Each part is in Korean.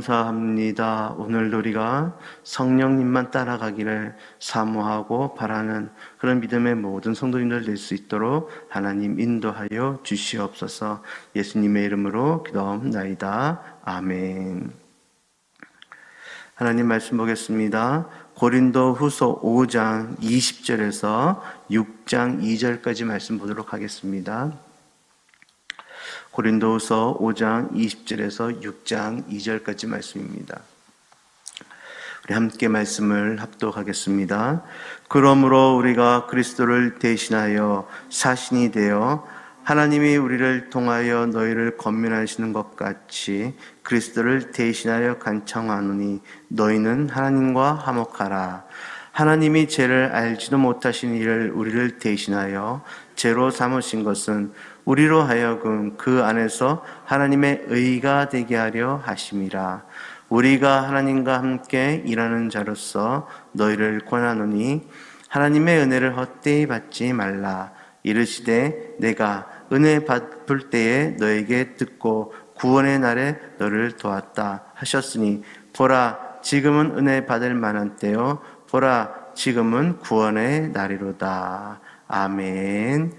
감사합니다. 오늘 우리가 성령님만 따라가기를 사모하고 바라는 그런 믿음의 모든 성도님들 될 수 있도록 하나님 인도하여 주시옵소서 예수님의 이름으로 기도합나이다. 아멘. 하나님 말씀 보겠습니다. 고린도 후서 5장 20절에서 6장 2절까지 말씀 보도록 하겠습니다. 고린도후서 5장 20절에서 6장 2절까지 말씀입니다. 우리 함께 말씀을 합독하겠습니다. 그러므로 우리가 그리스도를 대신하여 사신이 되어 하나님이 우리를 통하여 너희를 건면하시는 것 같이 그리스도를 대신하여 간청하노니 너희는 하나님과 화목하라. 하나님이 죄를 알지도 못하신 이를 우리를 대신하여 죄로 삼으신 것은 우리로 하여금 그 안에서 하나님의 의가 되게 하려 하심이라. 우리가 하나님과 함께 일하는 자로서 너희를 권하노니 하나님의 은혜를 헛되이 받지 말라. 이르시되 내가 은혜 받을 때에 너에게 듣고 구원의 날에 너를 도왔다 하셨으니 보라 지금은 은혜 받을 만한 때요 보라 지금은 구원의 날이로다. 아멘.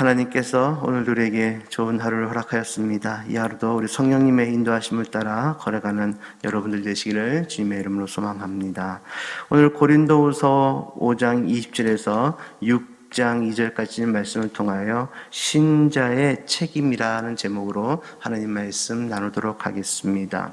하나님께서 오늘 우리에게 좋은 하루를 허락하였습니다. 이 하루도 우리 성령님의 인도하심을 따라 걸어가는 여러분들 되시기를 주님의 이름으로 소망합니다. 오늘 고린도후서 5장 20절에서 6장 2절까지 말씀을 통하여 신자의 책임이라는 제목으로 하나님 말씀 나누도록 하겠습니다.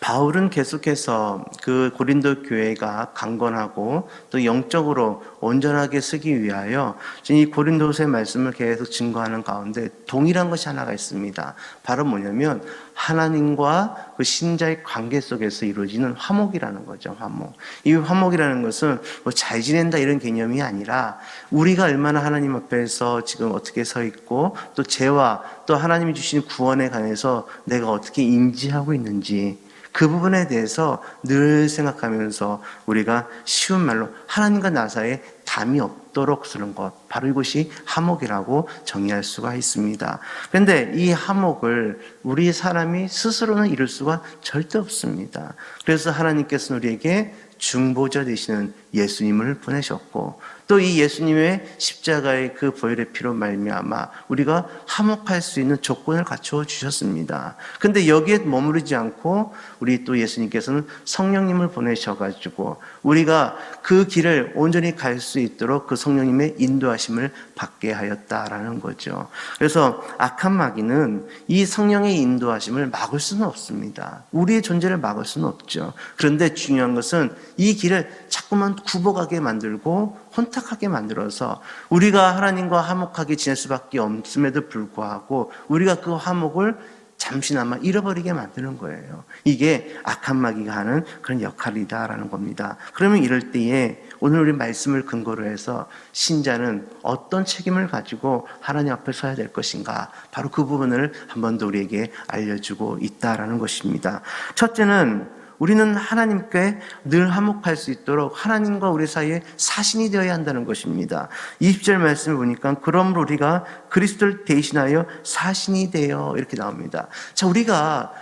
바울은 계속해서 그 고린도 교회가 강건하고 또 영적으로 온전하게 쓰기 위하여 이 고린도서의 말씀을 계속 증거하는 가운데 동일한 것이 하나가 있습니다. 바로 뭐냐면 하나님과 그 신자의 관계 속에서 이루어지는 화목이라는 거죠. 화목. 이 화목이라는 것은 뭐 잘 지낸다 이런 개념이 아니라 우리가 얼마나 하나님 앞에서 지금 어떻게 서 있고 또 죄와 또 하나님이 주신 구원에 관해서 내가 어떻게 인지하고 있는지 그 부분에 대해서 늘 생각하면서 우리가 쉬운 말로 하나님과 나 사이에 담이 없도록 쓰는 것 바로 이것이 화목이라고 정의할 수가 있습니다. 그런데 이 화목을 우리 사람이 스스로는 이룰 수가 절대 없습니다. 그래서 하나님께서는 우리에게 중보자 되시는 예수님을 보내셨고 또 이 예수님의 십자가의 그 보혈의 피로 말미암아 우리가 화목할 수 있는 조건을 갖추어 주셨습니다. 근데 여기에 머무르지 않고 우리 또 예수님께서는 성령님을 보내셔 가지고 우리가 그 길을 온전히 갈 수 있도록 그 성령님의 인도하심을 받게 하였다라는 거죠. 그래서 악한 마귀는 이 성령의 인도하심을 막을 수는 없습니다. 우리의 존재를 막을 수는 없죠. 그런데 중요한 것은 이 길을 자꾸만 굽어가게 만들고 혼탁하게 만들어서 우리가 하나님과 화목하게 지낼 수밖에 없음에도 불구하고 우리가 그 화목을 잠시나마 잃어버리게 만드는 거예요. 이게 악한 마귀가 하는 그런 역할이다라는 겁니다. 그러면 이럴 때에 오늘 우리 말씀을 근거로 해서 신자는 어떤 책임을 가지고 하나님 앞에 서야 될 것인가? 바로 그 부분을 한 번 더 우리에게 알려주고 있다라는 것입니다. 첫째는 우리는 하나님께 늘 화목할 수 있도록 하나님과 우리 사이에 사신이 되어야 한다는 것입니다. 20절 말씀을 보니까 그러므로 우리가 그리스도를 대신하여 사신이 되어 이렇게 나옵니다. 자, 우리가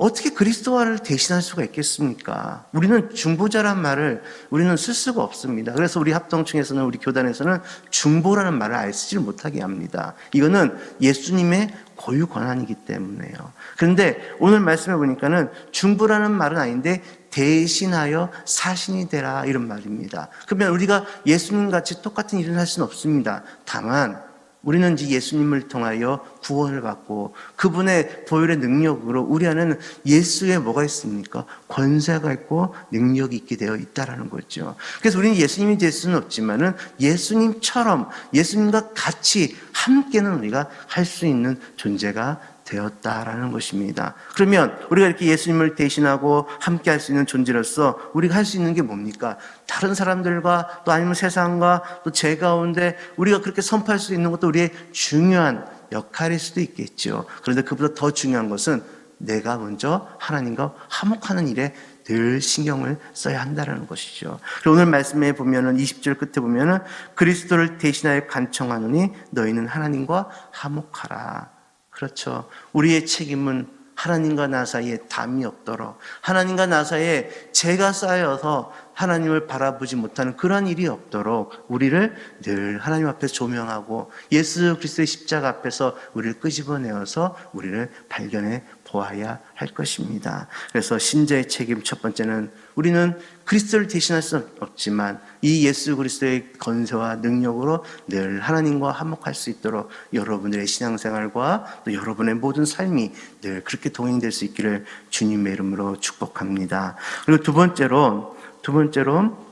어떻게 그리스도와를 대신할 수가 있겠습니까? 우리는 중보자란 말을 우리는 쓸 수가 없습니다. 그래서 우리 합동층에서는 우리 교단에서는 중보라는 말을 아예 쓰지 못하게 합니다. 이거는 예수님의 고유 권한이기 때문에요. 그런데 오늘 말씀해 보니까는 중보라는 말은 아닌데 대신하여 사신이 되라 이런 말입니다. 그러면 우리가 예수님 같이 똑같은 일을 할 수는 없습니다. 다만 우리는 이제 예수님을 통하여 구원을 받고 그분의 보혈의 능력으로 우리 안에는 예수의 뭐가 있습니까? 권세가 있고 능력이 있게 되어 있다라는 거죠. 그래서 우리는 예수님이 될 수는 없지만은 예수님처럼 예수님과 같이 함께는 우리가 할 수 있는 존재가 되었다라는 것입니다. 그러면 우리가 이렇게 예수님을 대신하고 함께 할 수 있는 존재로서 우리가 할 수 있는 게 뭡니까? 다른 사람들과 또 아니면 세상과 또 제 가운데 우리가 그렇게 선포할 수 있는 것도 우리의 중요한 역할일 수도 있겠죠. 그런데 그보다 더 중요한 것은 내가 먼저 하나님과 화목하는 일에 늘 신경을 써야 한다는 것이죠. 오늘 말씀에 보면은 20절 끝에 보면은 그리스도를 대신하여 간청하노니 너희는 하나님과 화목하라. 그렇죠. 우리의 책임은 하나님과 나 사이에 담이 없도록 하나님과 나 사이에 죄가 쌓여서 하나님을 바라보지 못하는 그런 일이 없도록 우리를 늘 하나님 앞에서 조명하고 예수 그리스도의 십자가 앞에서 우리를 끄집어내어서 우리를 발견해 보아야 할 것입니다. 그래서 신자의 책임 첫 번째는 우리는 그리스도를 대신할 수 없지만 이 예수 그리스도의 건세와 능력으로 늘 하나님과 화목할 수 있도록 여러분들의 신앙생활과 또 여러분의 모든 삶이 늘 그렇게 동행될 수 있기를 주님의 이름으로 축복합니다. 그리고 두 번째로 두 번째로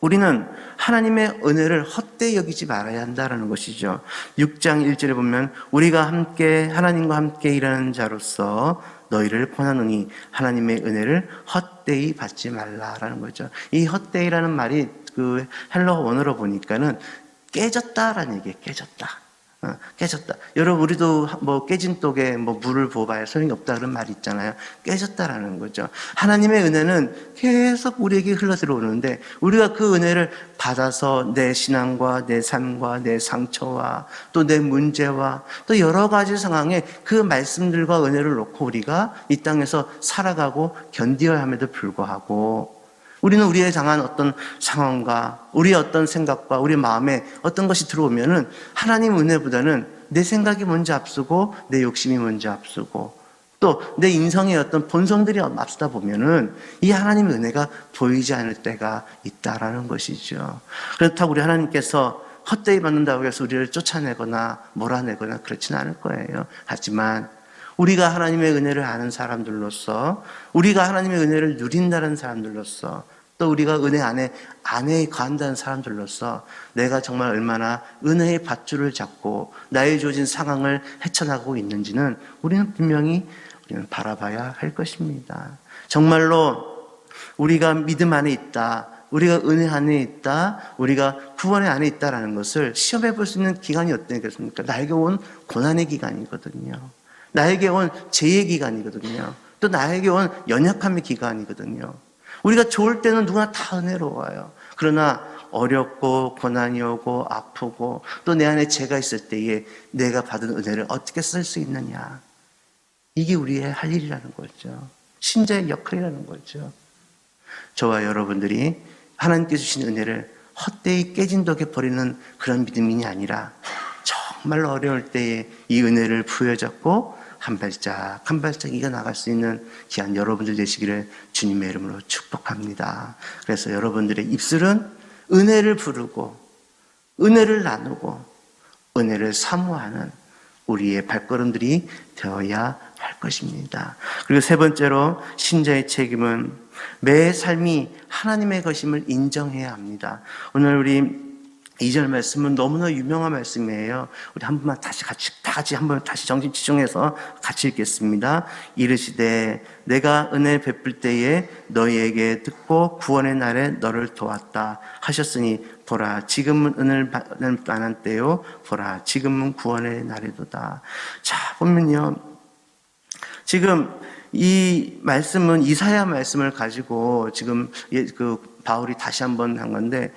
우리는 하나님의 은혜를 헛되이 여기지 말아야 한다라는 것이죠. 6장 1절에 보면 우리가 함께 하나님과 함께 일하는 자로서 너희를 권하노니 하나님의 은혜를 헛되이 받지 말라라는 거죠. 이 헛되이라는 말이 그 헬러 원어로 보니까는 깨졌다라는 얘기예요. 깨졌다. 어, 깨졌다. 여러분 우리도 뭐 깨진 독에 뭐 물을 부어봐야 소용이 없다 그런 말 있잖아요. 깨졌다라는 거죠. 하나님의 은혜는 계속 우리에게 흘러 들어오는데 우리가 그 은혜를 받아서 내 신앙과 내 삶과 내 상처와 또 내 문제와 또 여러 가지 상황에 그 말씀들과 은혜를 놓고 우리가 이 땅에서 살아가고 견디어야 함에도 불구하고 우리는 우리의 당한 어떤 상황과 우리의 어떤 생각과 우리 마음에 어떤 것이 들어오면은 하나님 은혜보다는 내 생각이 먼저 앞서고 내 욕심이 먼저 앞서고 또 내 인성의 어떤 본성들이 앞서다 보면은 이 하나님의 은혜가 보이지 않을 때가 있다라는 것이죠. 그렇다고 우리 하나님께서 헛되이 받는다고 해서 우리를 쫓아내거나 몰아내거나 그렇지는 않을 거예요. 하지만 우리가 하나님의 은혜를 아는 사람들로서 우리가 하나님의 은혜를 누린다는 사람들로서 또 우리가 은혜 안에 안에 거한다는 사람들로서 내가 정말 얼마나 은혜의 밧줄을 잡고 나의 주어진 상황을 헤쳐나가고 있는지는 우리는 분명히 우리는 바라봐야 할 것입니다. 정말로 우리가 믿음 안에 있다. 우리가 은혜 안에 있다. 우리가 구원의 안에 있다라는 것을 시험해 볼 수 있는 기간이 어떻겠습니까? 나에게 온 고난의 기간이거든요. 나에게 온 재의 기간이거든요. 또 나에게 온 연약함의 기간이거든요. 우리가 좋을 때는 누구나 다 은혜로워요. 그러나 어렵고 고난이 오고 아프고 또 내 안에 죄가 있을 때에 내가 받은 은혜를 어떻게 쓸 수 있느냐. 이게 우리의 할 일이라는 거죠. 신자의 역할이라는 거죠. 저와 여러분들이 하나님께 주신 은혜를 헛되이 깨진 독에 버리는 그런 믿음이 아니라 정말 어려울 때에 이 은혜를 부여잡고 한 발짝 한 발짝 이겨 나갈 수 있는 귀한 여러분들 되시기를 주님의 이름으로 축복합니다. 그래서 여러분들의 입술은 은혜를 부르고 은혜를 나누고 은혜를 사모하는 우리의 발걸음들이 되어야 할 것입니다. 그리고 세 번째로 신자의 책임은 매 삶이 하나님의 것임을 인정해야 합니다. 오늘 우리 2절 말씀은 너무나 유명한 말씀이에요. 우리 한 번만 다시 같이, 다 같이 한 번 다시 정신 집중해서 같이 읽겠습니다. 이르시되, 내가 은혜 베풀 때에 너희에게 듣고 구원의 날에 너를 도왔다 하셨으니, 보라, 지금은 은혜를 만한 때요. 보라, 지금은 구원의 날이도다. 자, 보면요. 지금 이 말씀은 이사야 말씀을 가지고 지금 예, 그 바울이 다시 한번 한 건데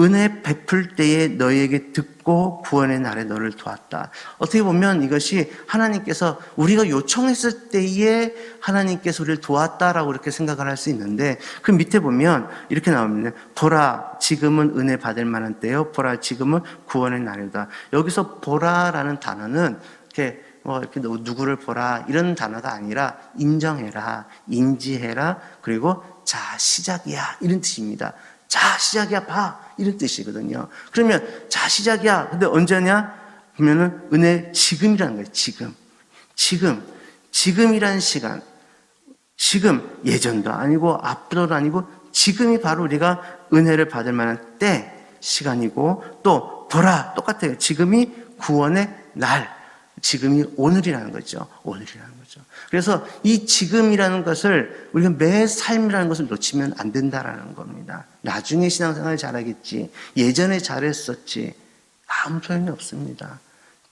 은혜 베풀 때에 너희에게 듣고 구원의 날에 너를 도왔다. 어떻게 보면 이것이 하나님께서 우리가 요청했을 때에 하나님께서 우리를 도왔다라고 이렇게 생각을 할 수 있는데 그 밑에 보면 이렇게 나옵니다. 보라, 지금은 은혜 받을 만한 때요. 보라, 지금은 구원의 날이다. 여기서 보라라는 단어는 이렇게 뭐 이렇게 누- 누구를 보라 이런 단어가 아니라 인정해라, 인지해라, 그리고 자 시작이야 이런 뜻입니다. 자 시작이야 봐 이런 뜻이거든요. 그러면 자 시작이야. 근데 언제냐? 보면은 은혜 지금이라는 거예요. 지금, 지금, 지금이라는 시간, 지금 예전도 아니고 앞으로도 아니고 지금이 바로 우리가 은혜를 받을 만한 때 시간이고 또 보라 똑같아요. 지금이 구원의 날. 지금이 오늘이라는 거죠. 오늘이라는 거죠. 그래서 이 지금이라는 것을 우리가 매 삶이라는 것을 놓치면 안 된다라는 겁니다. 나중에 신앙생활 잘하겠지. 예전에 잘했었지. 아무 소용이 없습니다.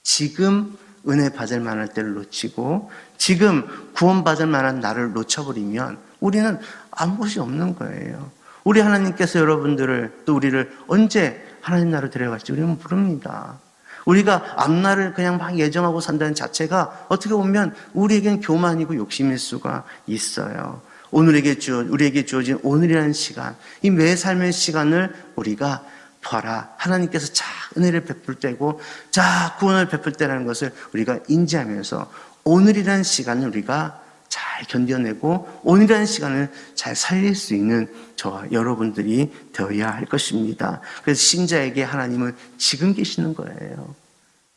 지금 은혜 받을 만한 때를 놓치고 지금 구원받을 만한 날을 놓쳐버리면 우리는 아무것이 없는 거예요. 우리 하나님께서 여러분들을 또 우리를 언제 하나님 나라로 데려갈지 우리는 모릅니다. 우리가 앞날을 그냥 막 예정하고 산다는 자체가 어떻게 보면 우리에겐 교만이고 욕심일 수가 있어요. 오늘에게 주 우리에게 주어진 오늘이라는 시간, 이 매 삶의 시간을 우리가 봐라. 하나님께서 자 은혜를 베풀 때고 자 구원을 베풀 때라는 것을 우리가 인지하면서 오늘이라는 시간을 우리가 잘 견뎌내고 오늘이라는 시간을 잘 살릴 수 있는 저와 여러분들이 되어야 할 것입니다. 그래서 신자에게 하나님은 지금 계시는 거예요.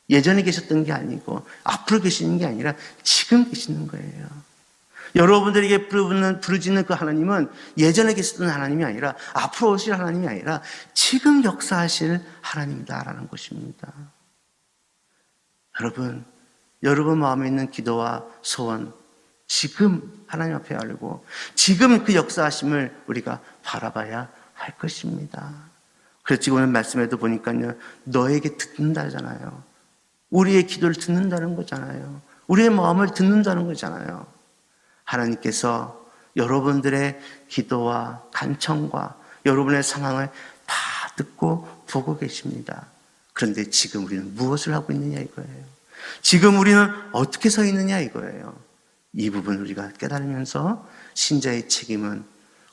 예전에 계셨던 게 아니고 앞으로 계시는 게 아니라 지금 계시는 거예요. 여러분들에게 부르는, 부르짖는 그 하나님은 예전에 계셨던 하나님이 아니라 앞으로 오실 하나님이 아니라 지금 역사하실 하나님이다라는 것입니다. 여러분, 여러분 마음에 있는 기도와 소원, 지금 하나님 앞에 알고 지금 그 역사하심을 우리가 바라봐야 할 것입니다. 지금 오늘 말씀에도 보니까요, 너에게 듣는다잖아요. 우리의 기도를 듣는다는 거잖아요. 우리의 마음을 듣는다는 거잖아요. 하나님께서 여러분들의 기도와 간청과 여러분의 상황을 다 듣고 보고 계십니다. 그런데 지금 우리는 무엇을 하고 있느냐 이거예요. 지금 우리는 어떻게 서 있느냐 이거예요. 이 부분 우리가 깨달으면서 신자의 책임은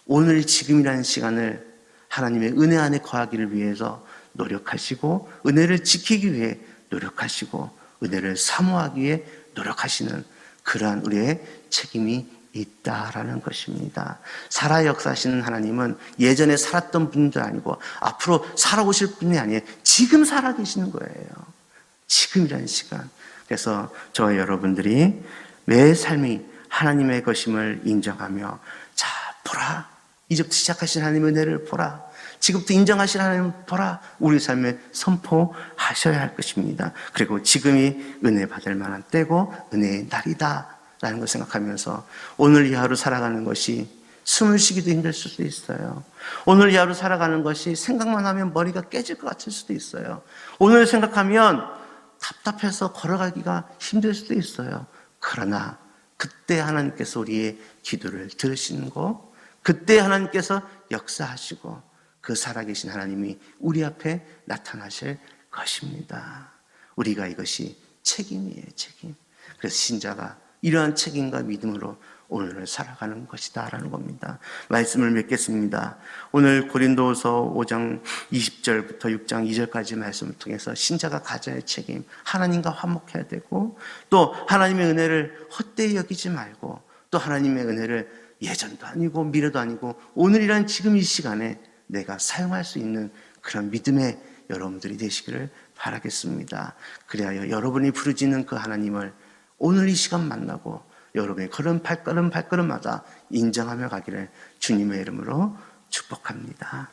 오늘 지금이라는 시간을 하나님의 은혜 안에 거하기를 위해서 노력하시고 은혜를 지키기 위해 노력하시고 은혜를 사모하기 위해 노력하시는 그러한 우리의 책임이 있다라는 것입니다. 살아 역사하시는 하나님은 예전에 살았던 분도 아니고 앞으로 살아오실 분이 아니에요. 지금 살아 계시는 거예요. 지금이라는 시간. 그래서 저와 여러분들이 매 삶이 하나님의 것임을 인정하며 자 보라 이제부터 시작하신 하나님의 은혜를 보라 지금부터 인정하신 하나님 보라 우리 삶에 선포하셔야 할 것입니다. 그리고 지금이 은혜 받을 만한 때고 은혜의 날이다 라는 걸 생각하면서 오늘 이 하루 살아가는 것이 숨을 쉬기도 힘들 수도 있어요. 오늘 이 하루 살아가는 것이 생각만 하면 머리가 깨질 것 같을 수도 있어요. 오늘 생각하면 답답해서 걸어가기가 힘들 수도 있어요. 그러나 그때 하나님께서 우리의 기도를 들으시는 거, 그때 하나님께서 역사하시고 그 살아계신 하나님이 우리 앞에 나타나실 것입니다. 우리가 이것이 책임이에요, 책임. 그래서 신자가 이러한 책임과 믿음으로 오늘을 살아가는 것이다 라는 겁니다. 말씀을 맺겠습니다. 오늘 고린도서 5장 20절부터 6장 2절까지 말씀을 통해서 신자가 가져야 할 책임, 하나님과 화목해야 되고 또 하나님의 은혜를 헛되이 여기지 말고 또 하나님의 은혜를 예전도 아니고 미래도 아니고 오늘이란 지금 이 시간에 내가 사용할 수 있는 그런 믿음의 여러분들이 되시기를 바라겠습니다. 그래야 여러분이 부르짖는 그 하나님을 오늘 이 시간 만나고 여러분의 걸음 발걸음 발걸음마다 인정하며 가기를 주님의 이름으로 축복합니다.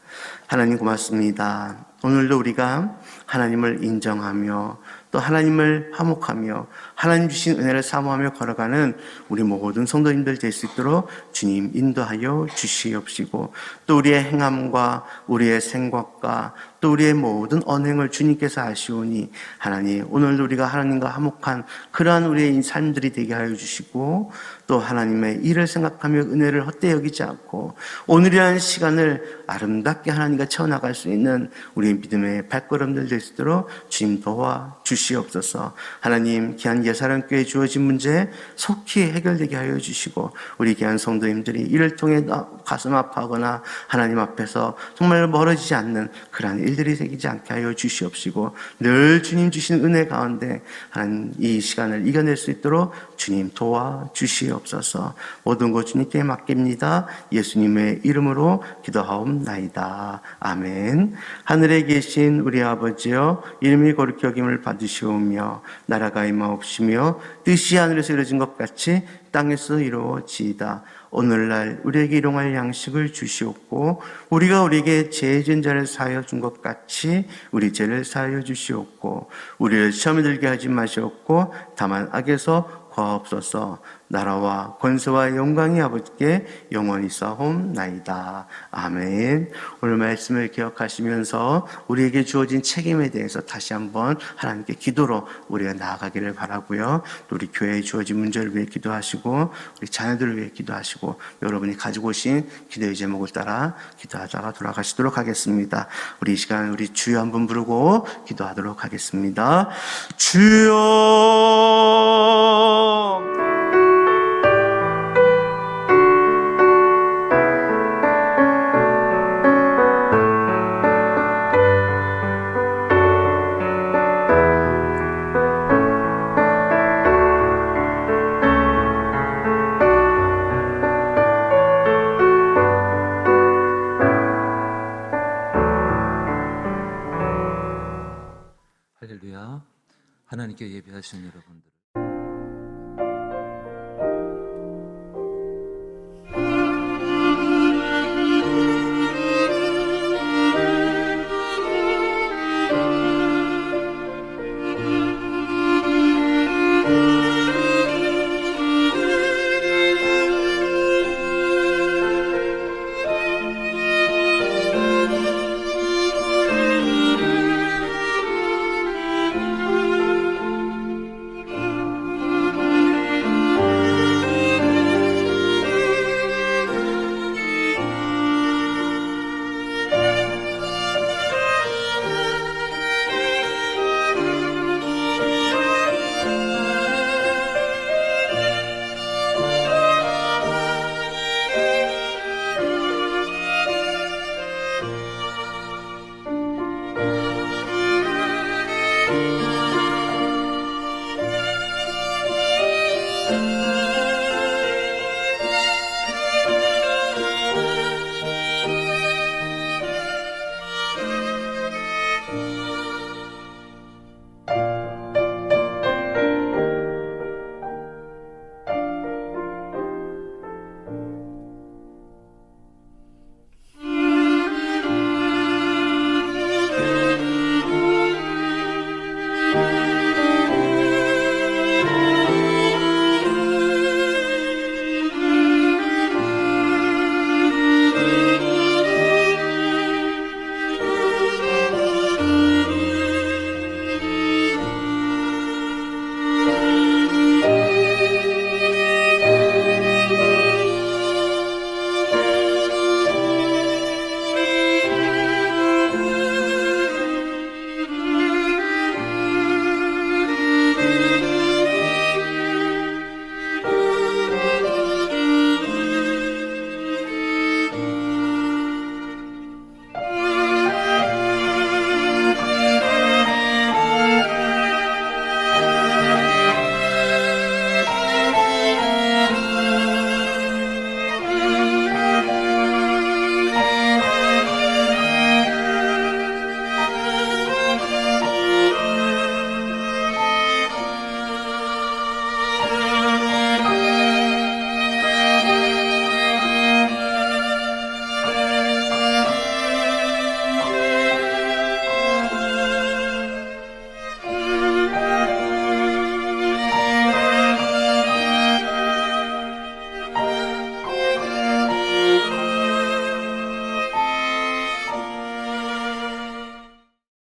하나님 고맙습니다. 오늘도 우리가 하나님을 인정하며 또 하나님을 화목하며 하나님 주신 은혜를 사모하며 걸어가는 우리 모든 성도님들 될 수 있도록 주님 인도하여 주시옵시고 또 우리의 행함과 우리의 생각과 또 우리의 모든 언행을 주님께서 아시오니 하나님 오늘도 우리가 하나님과 화목한 그러한 우리의 삶들이 되게 하여 주시고 또 하나님의 일을 생각하며 은혜를 헛되이 여기지 않고 오늘이라는 시간을 아름답게 하나님과 채워나갈 수 있는 우리 믿음의 발걸음들 될 수 있도록 주님 도와 주시옵소서. 하나님 귀한 예사랑교회 주어진 문제 속히 해결되게 하여 주시고 우리 귀한 성도님들이 이를 통해 나- 가슴 아파하거나 하나님 앞에서 정말 멀어지지 않는 그러한 일 들이 생기지 않게 하여 주시옵시고 늘 주님 주신 은혜 가운데 하나님 이 시간을 이겨낼 수 있도록 주님 도와 주시옵소서. 모든 것 주님께 맡깁니다. 예수님의 이름으로 기도하옵나이다. 아멘. 하늘에 계신 우리 아버지여 이름이 거룩히 여김을 받으시오며 나라가 임하옵시며 뜻이 하늘에서 이루어진 것 같이 땅에서 이루어지이다. 오늘날 우리에게 일용할 양식을 주시옵고 우리가 우리에게 죄진 자를 사하여 준 것 같이 우리 죄를 사하여 주시옵고 우리를 시험에 들게 하지 마시옵고 다만 악에서 거하옵소서. 나라와 권세와 영광이 아버지께 영원히 싸움나이다. 아멘. 오늘 말씀을 기억하시면서 우리에게 주어진 책임에 대해서 다시 한번 하나님께 기도로 우리가 나아가기를 바라고요. 또 우리 교회에 주어진 문제를 위해 기도하시고 우리 자녀들을 위해 기도하시고 여러분이 가지고 오신 기도의 제목을 따라 기도하다가 돌아가시도록 하겠습니다. 우리 이 시간 우리 주여 한번 부르고 기도하도록 하겠습니다. 주여